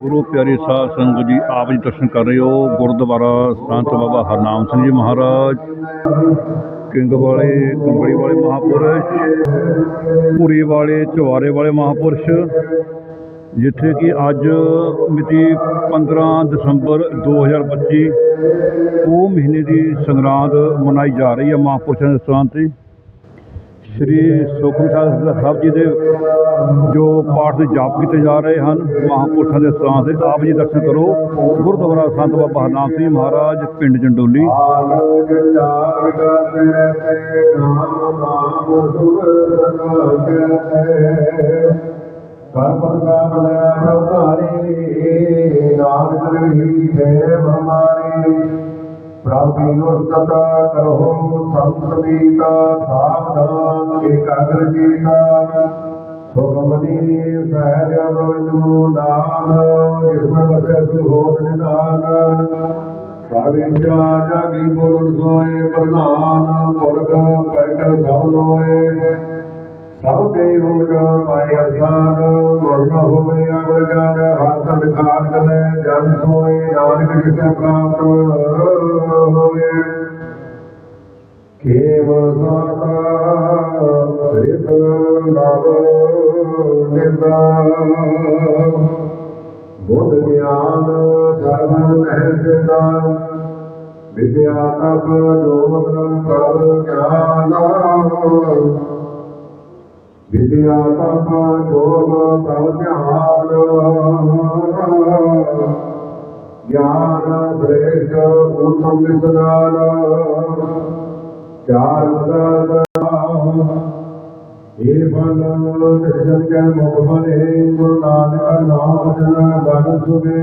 ਗੁਰੂ ਪਿਆਰੇ ਸਾਧ ਸੰਗਤ ਜੀ, ਆਪ ਜੀ ਦਰਸ਼ਨ ਕਰ ਰਹੇ ਹੋ ਗੁਰਦੁਆਰਾ ਸੰਤ ਬਾਬਾ ਹਰਨਾਮ ਸਿੰਘ ਜੀ ਮਹਾਰਾਜ, ਕਿੰਗ ਵਾਲੇ ਕੰਬੜੀ ਵਾਲੇ ਮਹਾਪੁਰਸ਼ ਪੂਰੀ ਵਾਲੇ ਚੁਵਾਰੇ ਵਾਲੇ ਮਹਾਪੁਰਸ਼, ਜਿੱਥੇ ਕਿ ਅੱਜ ਮਿਤੀ 15 ਦਸੰਬਰ 2025 ਉਹ ਮਹੀਨੇ ਦੀ ਸੰਗਰਾਂਦ ਮਨਾਈ ਜਾ ਰਹੀ ਹੈ ਮਹਾਪੁਰਸ਼ਾਂ ਦੇ ਸਥਾਨ ਤੇ। ਸ੍ਰੀ ਸੁਖਮ ਸਾਹਿਬ ਜੀ ਦੇ ਜੋ ਪਾਠ ਦੇ ਜਾਪ ਕੀਤੇ ਜਾ ਰਹੇ ਹਨ ਮਹਾਂਪੁਰਸ਼ਾਂ ਦੇ ਸਥਾਨ ਤੇ, ਆਪ ਜੀ ਦਰਸ਼ਨ ਕਰੋ। ਗੁਰਦੁਆਰਾ ਸੰਤ ਬਾਬਾ ਹਰਨਾਮ ਸਿੰਘ ਮਹਾਰਾਜ, ਪਿੰਡ ਜੰਡੋਲੀ। ਕਰਪਤ ਕਾਮ ਲੈ ਪ੍ਰਭਾਰੀ ਪ੍ਰਭੂ ਉਸਤਤ ਕਰੋ ਸੰਤਮੀਤਾ ਸਾਵਧਾਨ ਇਕਾਗਰ ਕੀਤਾ ਸੁਖਮਨੀ ਸਹਿਜ ਬਵਨੂ ਨਾਮ ਜਿਸਮ ਬਸੇ ਸੁਹੋਤ ਨਿਦਾਨ ਸਾਰਿੰਜਾ ਜਾਗੀ ਬੋਲਣ ਸੋਏ ਪ੍ਰਧਾਨ ਪੁਰਖ ਪੈਟ ਸਭ ਲੋਏ ਸਭ ਦੇ ਹੋ ਜਾ ਮਾਇ ਅਸਾਨ ਵਰਨ ਹੋਵੇ ਅਗਰ ਜਾਨ ਹੱਥ ਦਿਖਾਣ ਕਲੇ, ਜਨ ਸੋਏ, ਨਾਨਕ ਜਿਸੇ ਪ੍ਰਾਪਤ ਹੋਏ ਕੇਵ ਸਾਤਾ ਰਿਤ ਨਵ ਨਿਰਦਾ ਬੁੱਧ ਗਿਆਨ ਸਰਬ ਮਹਿ ਸਿਦਾ ਵਿਦਿਆ ਤਪ ਜੋਗ ਪ੍ਰਭ ਗਿਆਨ। ਵਿਦਿਆ ਤਪ ਜੋਗ ਪ੍ਰਭ ਧਿਆਨ ਗਿਆਨ ਬ੍ਰੇਖ ਉਤਮ ਵਿਸਨਾਨ ਚਾਰ ਮਦਦ ਇਹ ਬਲ ਜਨ ਕੈ ਮੁਖ ਬਲੇ ਗੁਰੂ ਨਾਨਕ ਨਾਮ ਜਨ ਬਨ ਸੁਨੇ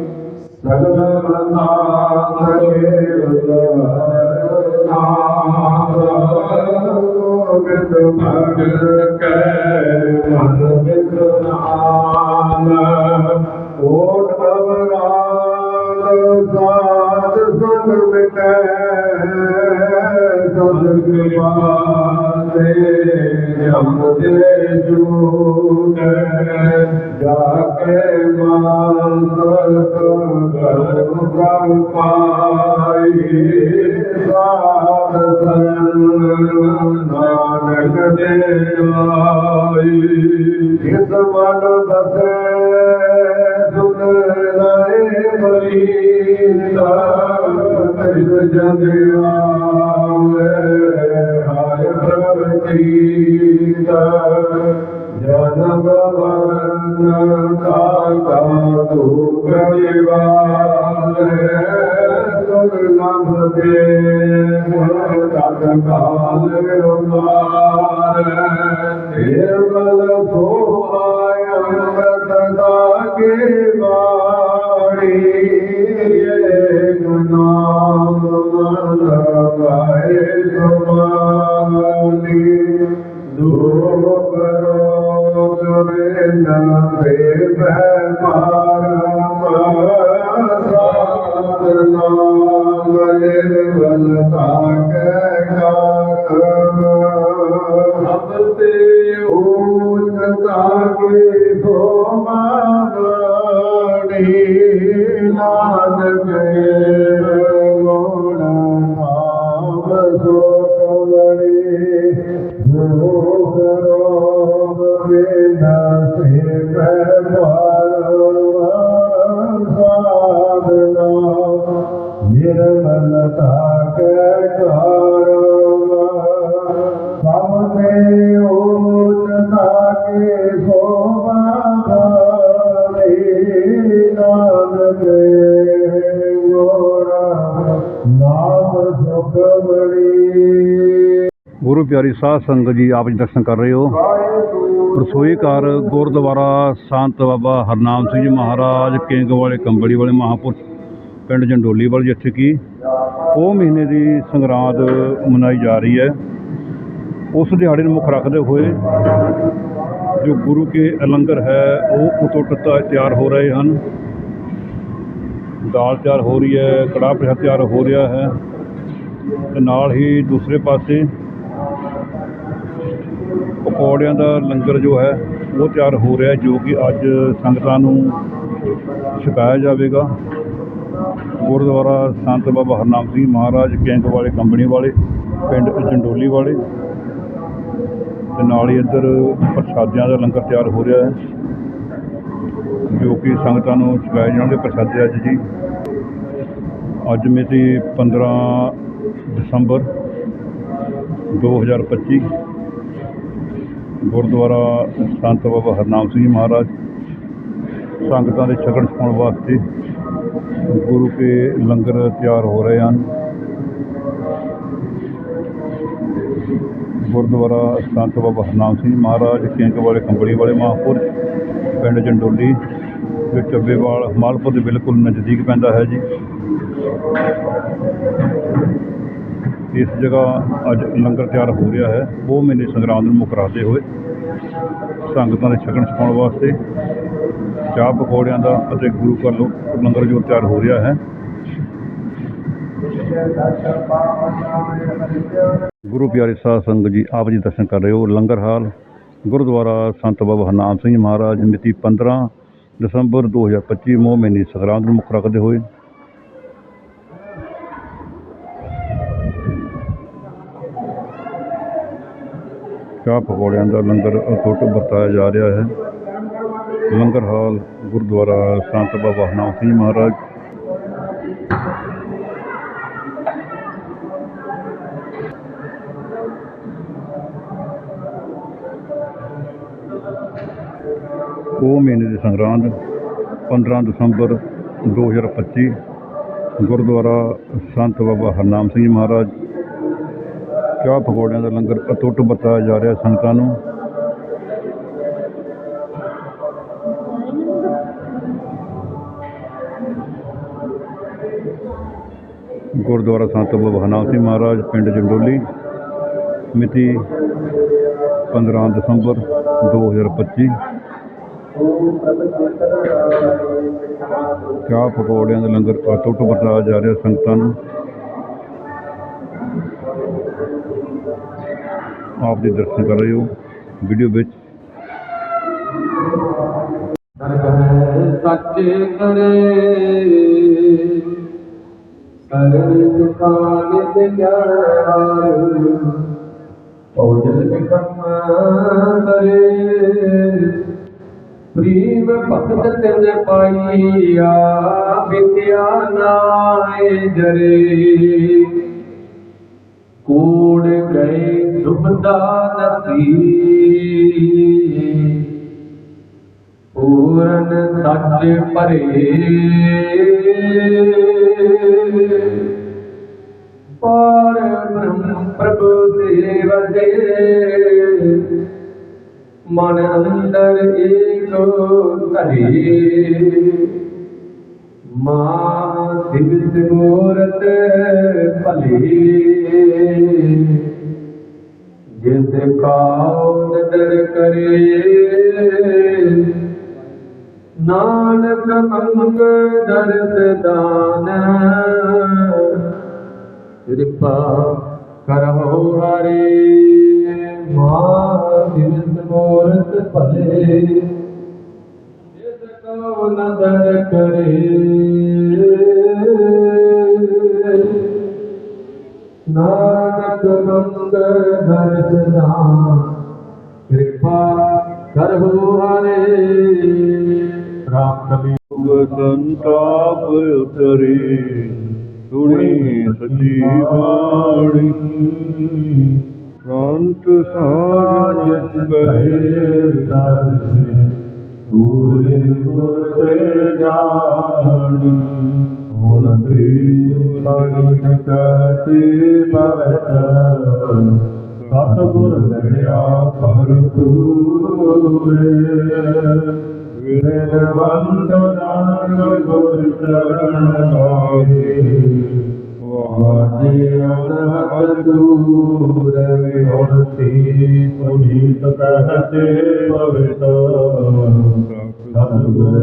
जगता जनम का सानक देव रोल ਨਿਰਮਲਤਾ ਕੈ ਕਾਰਮ ਸਭ ਤੇ ਊਚਤਾ ਕੇ ਸੋਭਾ ਗਾਲੀ ਨਾਨਕ ਗੋੜਾ ਨਾਮ ਸੁਖ ਬੜੀ ਗੁਰੂ ਪਿਆਰੀ ਸਾਧ ਸੰਗਤ ਜੀ, ਆਪ ਜੀ ਦਰਸ਼ਨ ਕਰ ਰਹੇ ਹੋ। ਰਸੋਈ ਘਰ ਗੁਰਦੁਆਰਾ ਸੰਤ ਬਾਬਾ ਹਰਨਾਮ ਸਿੰਘ ਜੀ ਮਹਾਰਾਜ, ਕਿੰਗ ਵਾਲੇ, ਕੰਬੜੀ ਵਾਲੇ ਮਹਾਂਪੁਰਸ਼ ਪਿੰਡ ਜੰਡੋਲੀਵਾਲ ਜਿੱਥੇ ਕਿ ਉਹ ਮਹੀਨੇ ਦੀ ਸੰਗਰਾਂਦ ਮਨਾਈ ਜਾ ਰਹੀ ਹੈ। ਉਸ ਦਿਹਾੜੇ ਨੂੰ ਮੁੱਖ ਰੱਖਦੇ ਹੋਏ ਜੋ ਗੁਰੂ ਕੇ ਲੰਗਰ ਹੈ, ਉਹ ਉਤੋਟ ਤਿਆਰ ਹੋ ਰਹੇ ਹਨ। ਦਾਲ ਤਿਆਰ ਹੋ ਰਹੀ ਹੈ, ਕੜਾਹ ਪ੍ਰਸ਼ਾਦ ਤਿਆਰ ਹੋ ਰਿਹਾ ਹੈ ਤੇ ਨਾਲ ਹੀ ਦੂਸਰੇ ਪਾਸੇ ਪਕੌੜਿਆਂ ਦਾ ਲੰਗਰ ਜੋ ਹੈ, ਉਹ ਤਿਆਰ ਹੋ ਰਿਹਾ ਜੋ ਕਿ ਅੱਜ ਸੰਗਤਾਂ ਨੂੰ ਛਕਾਇਆ ਜਾਵੇਗਾ। ਗੁਰਦੁਆਰਾ ਸੰਤ ਬਾਬਾ ਹਰਨਾਮ ਸਿੰਘ ਮਹਾਰਾਜ ਕੈਂਕ ਵਾਲੇ ਕੰਪਨੀ ਵਾਲੇ, ਪਿੰਡ ਜੰਡੋਲੀ ਵਾਲੇ। ਤੇ ਨਾਲ ਹੀ ਇੱਧਰ ਪ੍ਰਸ਼ਾਦਿਆਂ ਦਾ ਲੰਗਰ ਤਿਆਰ ਹੋ ਰਿਹਾ ਹੈ, ਜੋ ਕਿ ਸੰਗਤਾਂ ਨੂੰ ਛਕਾਏ ਜਾਣਗੇ ਪ੍ਰਸ਼ਾਦੇ ਅੱਜ ਜੀ। ਅੱਜ ਮਿਤੀ 15 ਦਸੰਬਰ 2025 ਗੁਰਦੁਆਰਾ ਸੰਤ ਬਾਬਾ ਹਰਨਾਮ ਸਿੰਘ ਮਹਾਰਾਜ, ਸੰਗਤਾਂ ਦੇ ਛਕਣ ਛਕਾਉਣ ਵਾਸਤੇ ਗੁਰੂ ਕੇ ਲੰਗਰ ਤਿਆਰ ਹੋ ਰਹੇ ਹਨ। ਗੁਰਦੁਆਰਾ ਸੰਤ ਬਾਬਾ ਹਰਨਾਮ ਸਿੰਘ ਮਹਾਰਾਜ, ਕੇਂਕ ਵਾਲੇ, ਕੰਬਲੀ ਵਾਲੇ ਮਹਾਂਪੁਰ, ਪਿੰਡ ਜੰਡੋਲੀ ਜੋ ਚੱਬੇਵਾਲ ਮਾਲਪੁਰ ਦੇ ਬਿਲਕੁਲ ਨਜ਼ਦੀਕ ਪੈਂਦਾ ਹੈ ਜੀ। ਇਸ ਜਗ੍ਹਾ ਅੱਜ ਲੰਗਰ ਤਿਆਰ ਹੋ ਰਿਹਾ ਹੈ। ਉਹ ਮਹੀਨੇ ਸੰਗਰਾਂਦ ਨੂੰ ਮੁਕਰਾਦੇ ਹੋਏ। ਸੰਗਤਾਂ ਦੇ ਛਕਣ ਛਕਾਉਣ ਵਾਸਤੇ ਚਾਹ ਪਕੌੜਿਆਂ ਦਾ ਅਤੇ ਗੁਰੂ ਘਰ ਲੋ ਲੰਗਰ ਜੋ ਤਿਆਰ ਹੋ ਰਿਹਾ ਹੈ। ਗੁਰੂ ਪਿਆਰੇ ਸਾਧ ਸੰਗਤ ਜੀ, ਆਪ ਜੀ ਦਰਸ਼ਨ ਕਰ ਰਹੇ ਹੋ ਲੰਗਰ ਹਾਲ। ਗੁਰਦੁਆਰਾ ਸੰਤ ਬਾਬਾ ਹਰਨਾਮ ਸਿੰਘ ਮਹਾਰਾਜ, ਮਿਤੀ 15 ਦਸੰਬਰ 2025 ਮੋਹ ਮਹੀਨੇ ਸੰਗਰਾਂਦ ਨੂੰ ਮੁੱਖ ਰੱਖਦੇ ਹੋਏ। ਚਾਹ ਪਕੌੜਿਆਂ ਦਾ ਲੰਗਰ ਅਟੁੱਟ ਵਰਤਾਇਆ ਜਾ ਰਿਹਾ ਹੈ। ਲੰਗਰ ਹਾਲ, ਗੁਰਦੁਆਰਾ, ਸੰਤ ਬਾਬਾ ਹਰਨਾਮ ਸਿੰਘ ਮਹਾਰਾਜ। ਉਹ ਮਹੀਨੇ ਦੀ ਸੰਗਰਾਂਦ 15 ਦਸੰਬਰ 2025 ਗੁਰਦੁਆਰਾ ਸੰਤ ਬਾਬਾ ਹਰਨਾਮ ਸਿੰਘ ਮਹਾਰਾਜ। ਚਾਹ ਪਕੌੜਿਆਂ ਦਾ ਲੰਗਰ ਅਟੁੱਟ ਵਰਤਾਇਆ ਜਾ ਰਿਹਾ ਸੰਗਤਾਂ ਨੂੰ। ਗੁਰਦੁਆਰਾ ਸੰਤ ਬਾਬਾ ਹਰਨਾਮ ਸਿੰਘ ਮਹਾਰਾਜ, ਪਿੰਡ ਜੰਡੋਲੀ, ਮਿਤੀ 15 ਦਸੰਬਰ 2025 ਚਾਹ ਪਕੌੜਿਆਂ ਦਾ ਲੰਗਰ ਅਟੁੱਟ ਵਰਤਾਇਆ ਜਾ ਰਿਹਾ ਸੰਗਤਾਂ ਨੂੰ। ਆਪ ਦੇ ਦਰਸ਼ਨ ਕਰ ਰਹੇ ਹੋ, ਵੀਡੀਓ ਵਿੱਚ। ਸੱਚ ਕਰੇ ਕਰਨ ਸੁਖਾਨ ਤੇ ਗਿਆਨ ਬਿਕਮ ਕਰੇ ਪ੍ਰੀਮ ਭਗਤ ਤਿਨ ਪਾਈਆ ਵਿਦਿਆ ਨਾਏ ਜਰੇ ਕੂੜ ਗਏ ਸੁਭਦਾ ਨਸੀ पूरन सच परे। पर प्रभु देव दे। मन अंदर एको तरे मां दिवस मूरत पले। जिस का नदर करे। ਨਾਨਕ ਮੰਗ ਦਰਸ ਦਾਨ। ਕਿਰਪਾ ਕਰਹੁ ਹਰੇ ਮਾਂ ਦਿਵਸ ਮੂਰਤ ਭਲੇ। ਜਿਸ ਕਉ ਨਦਰ ਕਰੇ। ਨਾਨਕ ਮੰਗ ਦਰਸ ਦਾਨ। ਹੁਣ ਤੇ ਲਗਨ ਕਹਤੇ ਲੜਿਆ ਪਰ ਪੂਰੇ ਵਿਰੇਨ ਬੰਦ ਗੁਰ ਚਰਨ ਵਾਜੇ ਅਨਹਦ ਦੂਰ ਪੁਨੀਤ ਕਹਤੇ ਪਵਿੱਤ ਸਤਿਗੁਰ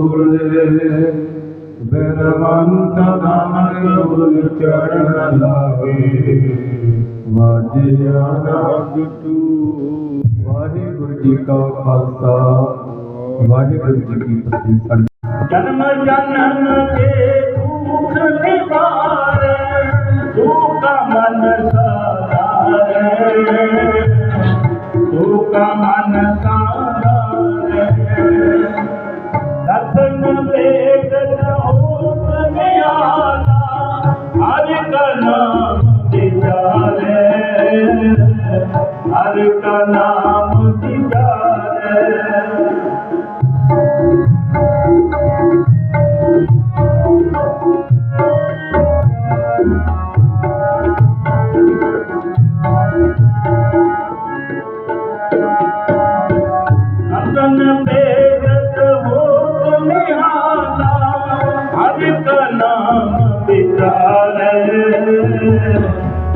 ਭਰਪੂਰ ਬੇਰਵੰਤ ਨਾਨਕ ਗੁਰ ਚਰਨ ਲਾਗੇ ਵਾਜੇ ਅਨਹਦ ਤੂਰ ਵਾਹਿਗੁਰੂ ਜੀ ਕਾ ਖਾਲਸਾ, ਵਾਹਿਗੁਰੂ ਜੀ ਕੀ ਫਤਿਹ। ਜਨਮ ਜਨਮ ਕੇ ਦੁਖ ਨਿਵਾਰੇ ਨਾਮ ਵਿਚਾਰੇ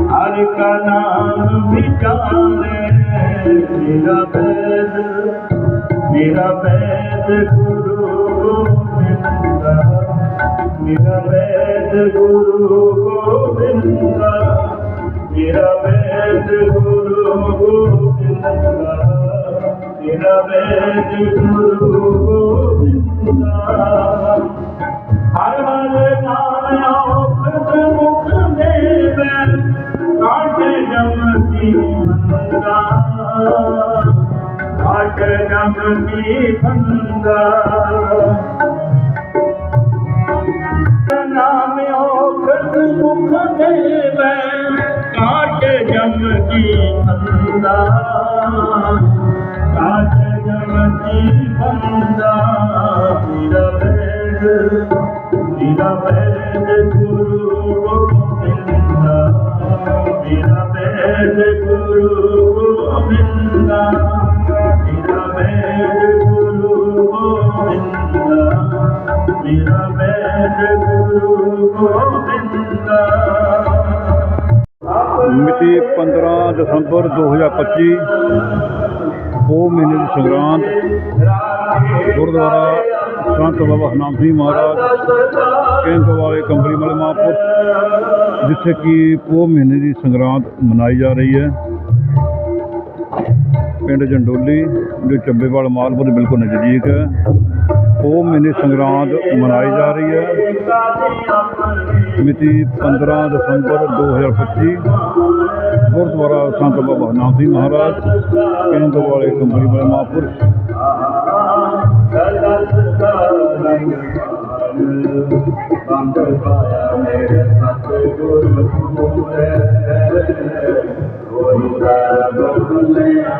ਹਰਿ ਕਾ ਨਾਮ ਵਿਚਾਰੇ ਮੇਰਾ ਬੈਦ ਮੇਰਾ ਬੈਦ ਗੁਰੂ ਗੋਬਿੰਦਾ ਮੇਰਾ ਬੈਦ ਗੁਰੂ ਗੋਬਿੰਦਾ ਮੇਰਾ ਬੈਦ ਗੁਰੂ ਗੋਬਿੰਦਾ ਮੇਰਾ ਬੈਦ ਗੁਰੂ ਗੋਬਿੰਦਾ ਹਰ ट जमी बंदा कमदी भाउ मुख देव कट जमकी भी भे ਬੰਦਾ ਕਾਟ ਜਮ ਕੀ ਬੰਦਾ ਮੇਰਾ ਬੈਦ ਗੁਰੂ ਗੋਬਿੰਦਾ ਮੇਰਾ ਬੈਦ ਗੁਰੂ ਗੋਬਿੰਦਾ ਮੇਰਾ ਬੈਦ ਗੁਰੂ ਗੋਬਿੰਦਾ ਮੇਰਾ ਬੈਦ ਗੁਰੂ ਗੋਬਿੰਦਾ ਮਿਤੀ 15 ਦਸੰਬਰ 2025 ਉਹ ਮਹੀਨੇ ਦੀ ਸੰਗਰਾਂਦ, ਗੁਰਦੁਆਰਾ ਸੰਤ ਬਾਬਾ ਹਰਨਾਮ ਸਿੰਘ ਮਹਾਰਾਜ ਕੇਂਦ ਵਾਲੇ ਕੰਬਲੀ ਵਾਲੇ ਮਹਾਂਪੁਰ ਜਿੱਥੇ ਕਿ ਪੋਹ ਮਹੀਨੇ ਦੀ ਸੰਗਰਾਂਦ ਮਨਾਈ ਜਾ ਰਹੀ ਹੈ। ਪਿੰਡ ਜੰਡੋਲੀ, ਜੋ ਚੱਬੇਵਾਲ ਮਾਲਪੁਰ ਦੇ ਬਿਲਕੁਲ ਨਜ਼ਦੀਕ ਹੈ। ਉਹ ਮਹੀਨੇ ਸੰਗਰਾਂਦ ਮਨਾਈ ਜਾ ਰਹੀ ਹੈ। ਮਿਤੀ 15 ਦਸੰਬਰ 2025 ਗੁਰਦੁਆਰਾ ਸੰਤ ਬਾਬਾ ਨਾਮ ਸਿੰਘ ਮਹਾਰਾਜ ਕੇਂਦ ਵਾਲੇ ਕੰਬਲੀ ਵਾਲੇ ਮਹਾਂਪੁਰ ਬੰਦ ਪਾਇਆ ਮੇਰੇ ਸਤਿਗੁਰ ਪੂਰੇ ਕੋਈ ਸਰਬ ਭੁਲਿਆ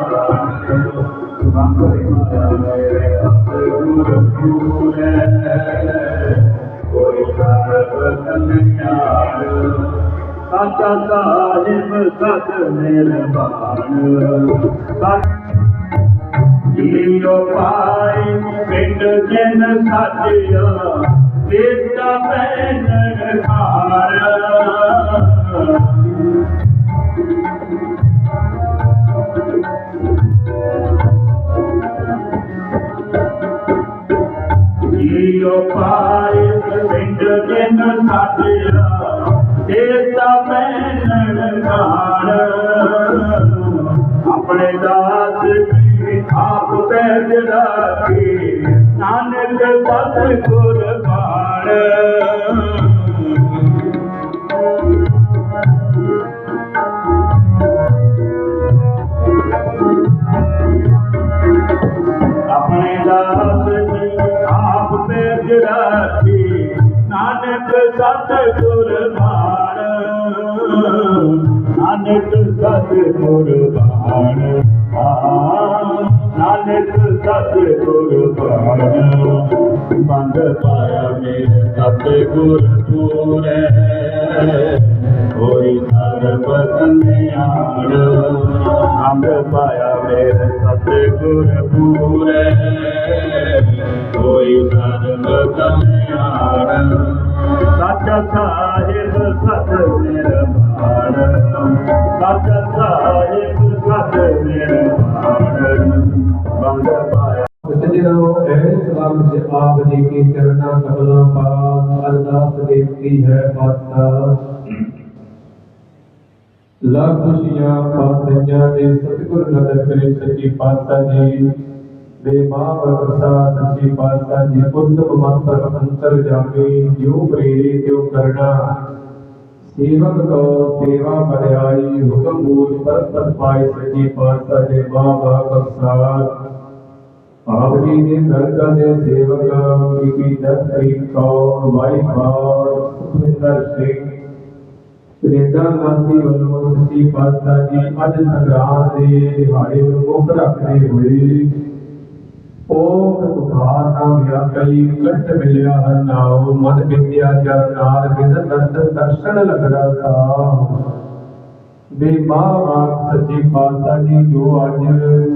ਬੰਦ ਪਾਇਆ ਮੇਰੇ ਸਤਿਗੁਰ ਪੂਰੇ ਕੋਈ ਸਰਬ ਕਲਿਆਣ ਸਾਚਾ ਸਾਹਿਬ ਸਤ ਮਿਹਰਬਾਨ ਸਤ ਪਾਈ ਪਿੰਡ ਜਨ ਸਾਜਿਆ, ਬੇਟਾ ਪੈਨਣ ਖਾਰ ਜੀਓ ਪਾਈ ਪਿੰਡ ਜਨ ਸਾਜਿਆ, ਬੇਟਾ ਪੈਨਣ ਖਾਰ ਆਪਣੇ ਦਾਸ ਆਪ ਪੈਜ ਰਾਖੀ। ਨਾਨਕ ਸਤ ਕੁਰਬਾਨ ਆਪਣੇ ਦਾਸ ਕੀ ਆਪ ਪੈਜ ਰਾਖੀ। ਨਾਨਕ ਸਤ ਕੁਰਬਾਨ ਨਾਨਕ ਸਤ ਕੁਰਬਾਨ ਸਤਿਗੁਰ ਕੁਰਬਾਨ ਬੰਦ ਪਾਇਆ ਮੇਰੇ ਸਤ ਪੂਰੇ ਹੋਈ ਸਰਬ ਕਲਿਆਣ ਬੰਦ ਪਾਇਆ ਮੇਰੇ ਸਤਿਗੁਰ ਪੂਰੇ ਕੋਈ ਸਰਬ ਕਲਿਆਣ ਸੱਚਾ ਸਾਹਿਬ ਸਤ ਨਿਰਵਾਣ ਸੱਚਾ ਵਕਤ ਆਪ ਜੀ ਕੀ ਚਰਨਾਂ ਕਮਲਾਂ ਪਾਸ ਅਰਦਾਸ ਬੇਨਤੀ ਹੈ ਪਾਤਸ਼ਾਹ ਲੱਖ ਖੁਸ਼ੀਆਂ ਪਾਤਿਆਂ ਦੇ ਸਤਿਗੁਰ ਨਦਰ ਕਰੇ ਸੱਚੀ ਪਾਤਸ਼ਾਹ ਜੀ ਦੇ ਮਾਂ ਪ੍ਰਸਾਦ ਸੱਚੀ ਪਾਤਸ਼ਾਹ ਜੀ ਉਤਮ ਮੰਤਰ ਅੰਤਰ ਜਾਮੀ ਜੋ ਪ੍ਰੇਰੀ ਜੋ ਕਰਨਾ ਸੇਵਕ ਕੋ ਸੇਵਾ ਬਰਿਆਈ ਹੁਕਮ ਬੂਝ ਪਰਪਤ ਪਾਈ ਸੱਚੀ ਪਾਤਸ਼ਾਹ ਦੇ ਮਾਂ ਪ੍ਰਸਾਦ ਆਪ ਜੀ ਦੇ ਦਰਗਾਹ ਦੇ ਸੇਵਕ ਬੀਬੀ ਦਸਤਰੀਕ ਕੌਰ ਵਾਈ ਕੌਰ ਸੁਖਵਿੰਦਰ ਸਿੰਘ ਕੈਨੇਡਾ ਗਾਂਧੀ ਵੱਲੋਂ ਸੱਚੀ ਪਾਤਸ਼ਾਹ ਜੀ ਅੱਜ ਸੰਗਰਾਮ ਦੇ ਦਿਹਾੜੇ ਨੂੰ ਮੁੱਖ ਰੱਖਦੇ ਹੋਏ ਉਹ ਉਧਾਰ ਨਾ ਵਿਆਕਲੀ ਕੰਠ ਮਿਲਿਆ ਹਰ ਨਾਉ ਮਨ ਵਿਦਿਆ ਜਨ ਨਾਲ ਬਿਨ ਦਰਸ਼ਨ ਦਰਸ਼ਨ ਲਗੜਾ ਸਾ ਦੇ ਮਹਾਰਾਜ ਸੱਚੇ ਪਾਤਸ਼ਾਹ ਜੀ ਜੋ ਅੱਜ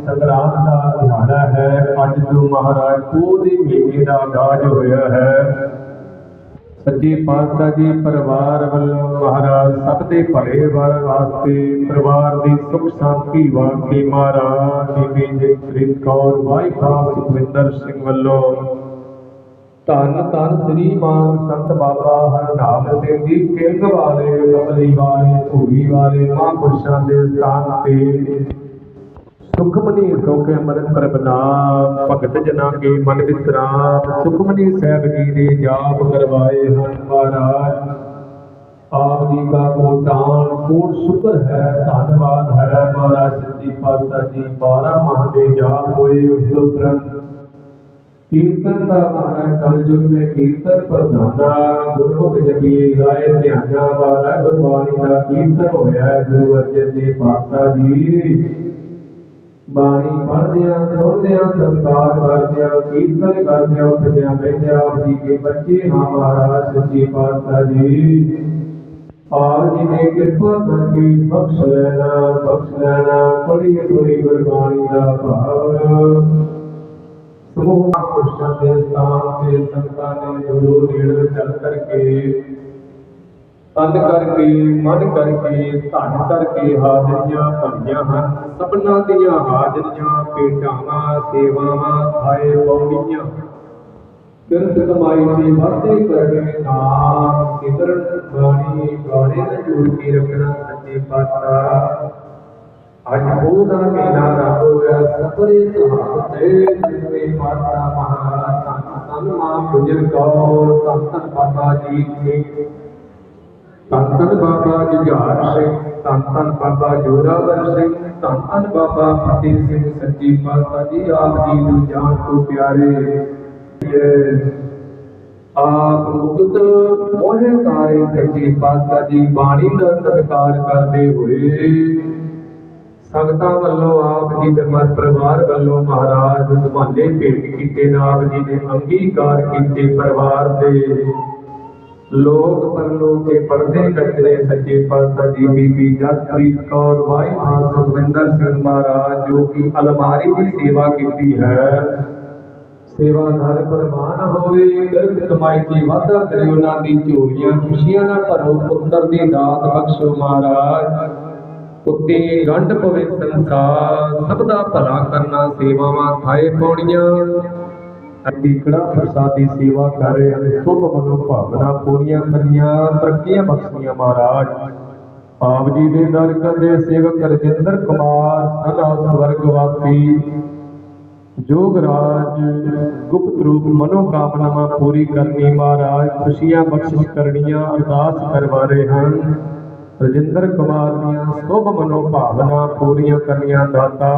ਸੰਗਰਾਮ ਦਾ ਦਿਹਾੜਾ ਹੈ, ਅੱਜ ਤੋਂ ਮਹਾਰਾਜ ਉਹਦੇ ਮਹੀਨੇ ਦਾ ਆਗਾਜ਼ ਹੋਇਆ ਹੈ। ਸੱਚੇ ਪਾਤਸ਼ਾਹ ਜੀ ਪਰਿਵਾਰ ਵੱਲੋਂ ਮਹਾਰਾਜ ਸਭ ਦੇ ਭਲੇ ਵਰ ਵਾਸਤੇ ਪਰਿਵਾਰ ਦੀ ਸੁਖ ਸ਼ਾਂਤੀ ਵਾਸਤੇ ਮਹਾਰਾਜ ਬੀਬੀ ਜਗਪ੍ਰੀਤ ਕੌਰ, ਵਾਹਿਗੁਰੂ, ਸੁਖਵਿੰਦਰ ਸਿੰਘ ਵੱਲੋਂ ਧੰਨ ਧੰਨ ਸ੍ਰੀ ਮਾਨ ਸੰਤ ਬਾਬਾ ਹਰਨਾਮ ਸਿੰਘ ਜੀ ਕਿੰਗ ਵਾਲੇ, ਕਮਲੀ ਵਾਲੇ ਭੂਰੀ ਵਾਲੇ, ਮਹਾਂਪੁਰਸ਼ਾਂ ਦੇ ਸਥਾਨ ਤੇ। ਸੁਖਮਨੀ ਸੋਕੇ ਅੰਮ੍ਰਿਤ ਪ੍ਰਭਨਾ ਭਗਤ ਜਨਾਂ ਕੇ ਮਨ ਵਿਸਰਾਮ। ਸੁਖਮਨੀ ਸਾਹਿਬ ਜੀ ਦੇ ਜਾਪ ਕਰਵਾਏ ਹਨ ਮਹਾਰਾਜ। ਆਪ ਜੀ ਦਾ ਕੋਟਾਨ ਕੋਟ ਸ਼ੁਕਰ ਹੈ। ਧੰਨਵਾਦ ਹੈ ਮਹਾਰਾਜ ਸੱਚੀ ਪਾਤਸ਼ਾਹ ਜੀ 12 ਮਾਹ ਦੇ ਜਾਪ ਹੋਏ ਉਸ ਉਪਰੰਤ ਕੀਰਤਨ ਦਾ ਮਹਾਰਾਜ ਕਲਯੁਗ ਵਿੱਚ ਕੀਰਤਨ ਪ੍ਰਧਾਨਾ, ਗੁਰਮੁਖ ਜਪੀ ਗਾਏ ਧਿਆਨਾ ਵਾਲਾ ਗੁਰਬਾਣੀ ਦਾ ਕੀਰਤਨ ਹੋਇਆ ਹੈ, ਗੁਰੂ ਅਰਜਨ ਦੇਵ ਪਾਤਸ਼ਾਹ ਜੀ। ਬਾਣੀ ਪੜ੍ਹਦਿਆਂ, ਸੁਣਦਿਆਂ ਸਤਿਕਾਰ ਕਰਦਿਆਂ, ਕੀਰਤਨ ਕਰਦਿਆਂ, ਉੱਠਦਿਆਂ ਬੈਠਦਿਆਂ ਆਪ ਜੀ ਕੇ ਬੱਚੇ ਹਾਂ ਮਹਾਰਾਜ, ਸੱਚੇ ਪਾਤਸ਼ਾਹ ਜੀ। ਆਪ ਜੀ ਨੇ ਕਿਰਪਾ ਕਰਕੇ ਬਖਸ਼ ਲੈਣਾ ਬਖਸ਼ ਲੈਣਾ ਪੜੀ ਹੋਈ ਗੁਰਬਾਣੀ ਦਾ ਭਾਵ। ਸਮੂਹ ਪੁਰਸ਼ਾਂ ਦੇ ਸਥਾਨ ਤੇ ਸੰਤਾਂ ਨੇ ਗੁਰੂ ਨੇੜੇ ਚੱਲ ਕਰਕੇ ਤਨ ਕਰਕੇ ਮਨ ਕਰਕੇ ਧਨ ਕਰਕੇ ਹਾਜ਼ਰੀਆਂ ਭਰੀਆਂ ਹਨ। ਸਭਨਾਂ ਦੀਆਂ ਹਾਜ਼ਰੀਆਂ ਭੇਟਾਵਾਂ ਸੇਵਾਵਾਂ ਖਾਏ ਪੌੜੀਆਂ ਕਿਰਤ ਕਮਾਈ ਦੀ ਵਾਧੇ ਕਰਨੇ ਨਾਮ ਸਿਮਰਨ ਬਾਣੀ ਬਾਣੇ ਨਾਲ ਜੋੜ ਕੇ ਰੱਖਣਾ ਸੱਚੇ ਪਾਤਸ਼ਾਹ। ਅੱਜ ਉਹਦਾ ਮਹੀਨਾ ਰੱਬ ਹੋਇਆ ਸਪਰੇ ਸੁਹਾਗ ਤੇ ਜਿਸਵੇਂ ਮਾਤਾ ਮਹਾਰਾਜ ਧੰਨ ਧੰਨ ਮਾਂ ਗੁਜਰ ਕੌਰ ਧੰਨ ਧੰਨ ਬਾਬਾ ਜੀ ਜੀ ਧੰਨ ਧੰਨ ਬਾਬਾ ਜੁਝਾਰ ਸਿੰਘ ਧੰਨ ਧੰਨ ਬਾਬਾ ਜੋਰਾਵਰ ਸਿੰਘ ਧੰਨ ਧੰਨ ਬਾਬਾ ਫਤਿਹ ਸਿੰਘ ਸੱਚੀ ਪਾਤਸ਼ਾਹ ਜੀ ਆਪ ਜੀ ਨੂੰ ਜਾਣ ਤੋਂ ਪਿਆਰੇ ਆਪ ਮੁਕਤ ਮੋਹਿ ਤਾਰੇ ਸੱਚੀ ਪਾਤਸ਼ਾਹ ਜੀ ਬਾਣੀ ਦਾ ਸਤਿਕਾਰ ਕਰਦੇ ਹੋਏ ਸੰਗਤਾਂ ਵੱਲੋਂ ਆਪ ਜੀ ਦੇ ਮਰ ਪਰਿਵਾਰ ਵੱਲੋਂ ਮਹਾਰਾਜ ਦੁਮਾਲੇ ਭੇਟ ਕੀਤੇ ਨਾ ਜੀ ਨੇ ਅੰਗੀਕਾਰ ਕੀਤੇ ਪਰਿਵਾਰ ਦੇ। ਲੋਕ ਪਰਲੋਕ ਪਰਦੇ ਕੱਟਦੇ ਸੱਚੇ ਪਾਤਸ਼ਾਹ ਜੀ ਬੀਬੀ ਜਸਪ੍ਰੀਤ ਕੌਰ ਭਾਈ ਮਾਨ ਸੁਖਵਿੰਦਰ ਸਿੰਘ ਮਹਾਰਾਜ, ਜੋ ਕਿ ਅਲਮਾਰੀ ਦੀ ਸੇਵਾ ਕੀਤੀ ਹੈ। ਸੇਵਾਦਾਰ ਪ੍ਰਮਾਨ ਹੋਵੇ ਕਿਰਤ ਕਮਾਈ ਦੀ ਵਾਧਾ ਕਰੇ, ਉਹਨਾਂ ਦੀ ਝੋਲੀਆਂ ਖੁਸ਼ੀਆਂ ਨਾਲ ਭਰੋ, ਪੁੱਤਰ ਦੀ ਦਾਤ ਬਖਸ਼ੋ ਮਹਾਰਾਜ। ਉੱਤੇ ਗੰਢ ਪਵੇ ਸੰਸਾਰ, ਸਭ ਦਾ ਭਲਾ ਕਰਨਾ ਸੇਵਾਵਾਂ ਥਾਏ ਪਾਉਣੀਆਂ। ਅੱਡੀ ਪ੍ਰਸਾਦੀ ਸੇਵਾ ਕਰ ਸੁਭ ਮਨੋ ਭਾਵਨਾ ਪੂਰੀਆਂ ਕਰੀਆਂ। ਤਰੱਕੀਆਂ ਬਖਸ਼ੀਆਂ ਮਹਾਰਾਜ। ਆਪ ਜੀ ਦੇ ਦਰ ਕਰਦੇ ਸੇਵਕ ਰਜਿੰਦਰ ਕੁਮਾਰ ਸਦਾ ਸਵਰਗ ਵਾਸੀ। ਜੋਗਰਾਜ ਗੁਪਤ ਰੂਪ ਮਨੋ ਕਾਮਨਾਵਾਂ ਪੂਰੀ ਕਰਨੀ ਮਹਾਰਾਜ। ਖੁਸ਼ੀਆਂ ਬਖਸ਼ਿਸ਼ ਕਰਨੀਆਂ ਅਰਦਾਸ ਕਰਵਾ ਰਹੇ ਹਨ। ਰਜਿੰਦਰ ਕੁਮਾਰ ਦੀਆਂ ਸਭ ਮਨੋਭਾਵਨਾ ਪੂਰੀਆਂ ਕਰਨੀਆਂ ਦਾਤਾ।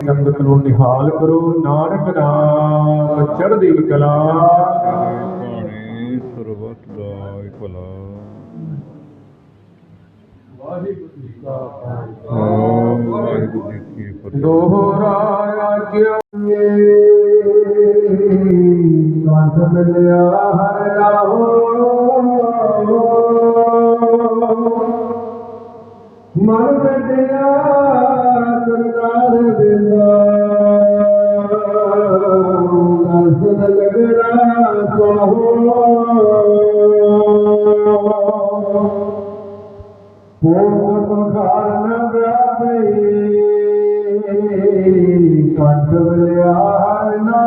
ਸੰਗਤ ਨੂੰ ਨਿਹਾਲ ਕਰੋ, ਨਾਨਕ ਨਾਮ, ਚੜ੍ਹਦੀ ਕਲਾ। ਸਰਬਤ ਦਾ ਭਲਾ ਵਾਹਿਗੁਰੂ ਜੀ ਕਾ ਵਾਹਿਗੁਰੂ ਜੀ ਕੀ ਫਤਿਹ ਦੋਹਰਾ ਆਗਿਆਏ ਕੰਧ ਮਿਲਿਆ ਹਰ ਰਾਹੋ من جڳهه سهو ته نه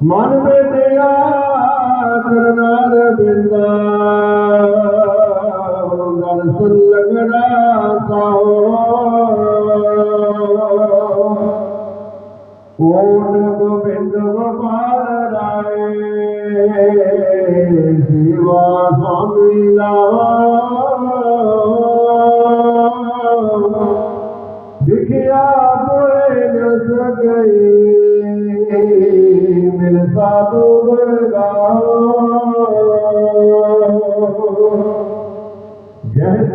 من سرنا بند پاڻ شوا سوامي لاکيا پوءِ دير ساڌو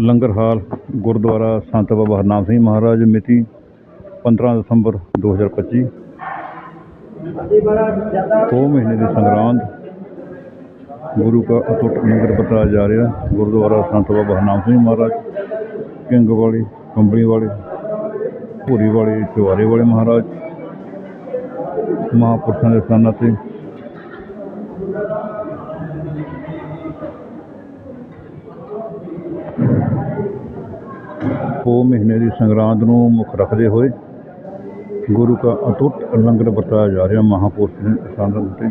ਲੰਗਰ ਹਾਲ, ਗੁਰਦੁਆਰਾ ਸੰਤ ਬਾਬਾ ਹਰਨਾਮ ਸਿੰਘ ਮਹਾਰਾਜ ਮਿਤੀ 15 ਦਸੰਬਰ 2025 ਦੋ ਮਹੀਨੇ ਦੀ ਸੰਗਰਾਂਦ, ਗੁਰੂ ਕਾ ਅਟੁੱਟ ਲੰਗਰ ਬਤਾਇਆ ਜਾ ਰਿਹਾ, ਗੁਰਦੁਆਰਾ ਸੰਤ ਬਾਬਾ ਹਰਨਾਮ ਸਿੰਘ ਮਹਾਰਾਜ, ਕਿੰਗ ਵਾਲੀ, ਕੰਬਣੀ ਵਾਲੇ, ਭੂਰੀ ਵਾਲੇ ਚੁਆਰੇ ਵਾਲੇ ਮਹਾਰਾਜ, ਮਹਾਂਪੁਰਸ਼ਾਂ ਦੇ ਸਥਾਨਾਂ ਤੇ ਉਹ ਮਹੀਨੇ ਦੀ ਸੰਗਰਾਂਦ ਨੂੰ ਮੁੱਖ ਰੱਖਦੇ ਹੋਏ ਗੁਰੂ ਕਾ ਅਟੁੱਟ ਲੰਗਰ ਵਰਤਾਇਆ ਜਾ ਰਿਹਾ ਮਹਾਂਪੁਰਸ਼ ਦੇ ਸਥਾਨਾਂ ਉੱਤੇ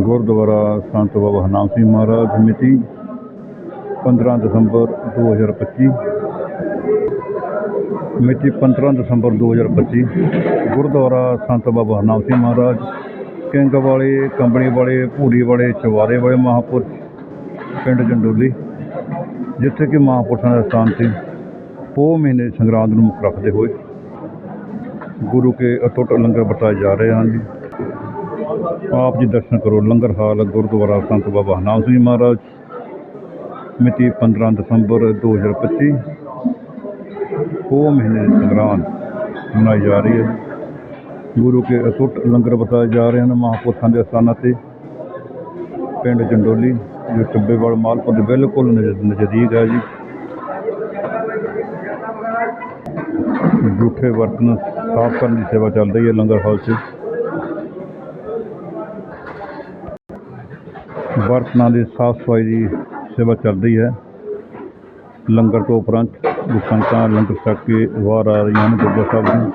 ਗੁਰਦੁਆਰਾ ਸੰਤ ਬਾਬਾ ਹਰਨਾਮ ਸਿੰਘ ਮਹਾਰਾਜ ਮਿਤੀ 15 ਦਸੰਬਰ 2025 ਮਿਤੀ 15 ਦਸੰਬਰ 2025 ਗੁਰਦੁਆਰਾ ਸੰਤ ਬਾਬਾ ਹਰਨਾਮ ਸਿੰਘ ਮਹਾਰਾਜ, ਕਿੰਗ ਵਾਲੇ, ਕੰਬਣੀ ਵਾਲੇ, ਭੂਰੀ ਵਾਲੇ, ਚਵਾਰੇ ਵਾਲੇ ਮਹਾਂਪੁਰਸ਼ ਪਿੰਡ ਜੰਡੋਲੀ। ਜਿੱਥੇ ਕਿ ਮਹਾਂਪੁਰਸ਼ਾਂ ਦਾ ਸਥਾਨ ਸੀ, ਉਹ ਮਹੀਨੇ ਸੰਗਰਾਂਦ ਨੂੰ ਮੁੱਖ ਰੱਖਦੇ ਹੋਏ ਗੁਰੂ ਕੇ ਅਟੁੱਟ ਲੰਗਰ ਵਰਤਾਏ ਜਾ ਰਹੇ ਹਨ ਜੀ। ਆਪ ਜੀ ਦਰਸ਼ਨ ਕਰੋ, ਲੰਗਰ ਹਾਲ ਗੁਰਦੁਆਰਾ ਸੰਤ ਬਾਬਾ ਹਰਨਾਮ ਸਿੰਘ ਮਹਾਰਾਜ, ਮਿਤੀ 15 ਦਸੰਬਰ 2025 ਉਹ ਮਹੀਨੇ ਦੀ ਸੰਗਰਾਂਦ ਮਨਾਈ ਜਾ ਰਹੀ ਹੈ। ਗੁਰੂ ਕੇ ਅਟੁੱਟ ਲੰਗਰ ਵਰਤਾਏ ਜਾ ਰਹੇ ਹਨ ਮਹਾਂਪੁਰਸ਼ਾਂ ਦੇ ਅਸਥਾਨਾਂ ਤੇ, ਪਿੰਡ ਚੰਡੋਲੀ ਜੋ ਚੱਬੇਵਾਲ ਮਾਲਪੁਰ ਦੇ ਬਿਲਕੁਲ ਨਜ਼- ਨਜ਼ਦੀਕ ਹੈ ਜੀ। ਜੂਠੇ ਬਰਤਨ ਸਾਫ਼ ਕਰਨ ਦੀ ਸੇਵਾ ਚੱਲ ਰਹੀ ਹੈ ਲੰਗਰ ਹਾਲ 'ਚ। ਬਰਤਨਾਂ ਦੀ ਸਾਫ਼ ਸਫ਼ਾਈ ਦੀ ਸੇਵਾ ਚੱਲ ਰਹੀ ਹੈ। ਲੰਗਰ ਤੋਂ ਉਪਰੰਤ ਜੋ ਸੰਗਤਾਂ ਲੰਗਰ ਛਕ ਕੇ ਵਾਰ ਆ ਰਹੀਆਂ ਹਨ ਗੁਰਦੁਆਰਾ ਸਾਹਿਬ ਨੂੰ,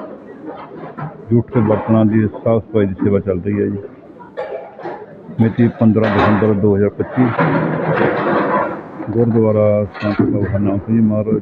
ਜੂਠੇ ਬਰਤਨਾਂ ਦੀ ਸਾਫ਼ ਸਫ਼ਾਈ ਦੀ ਸੇਵਾ ਚੱਲ ਰਹੀ ਹੈ ਜੀ। ਮਿਤੀ 15 ਦਸੰਬਰ 2025 ਗੁਰਦੁਆਰਾ ਸੰਤ ਬਾਬਾ ਹਰਨਾਮ ਸਿੰਘ ਜੀ ਮਹਾਰਾਜ।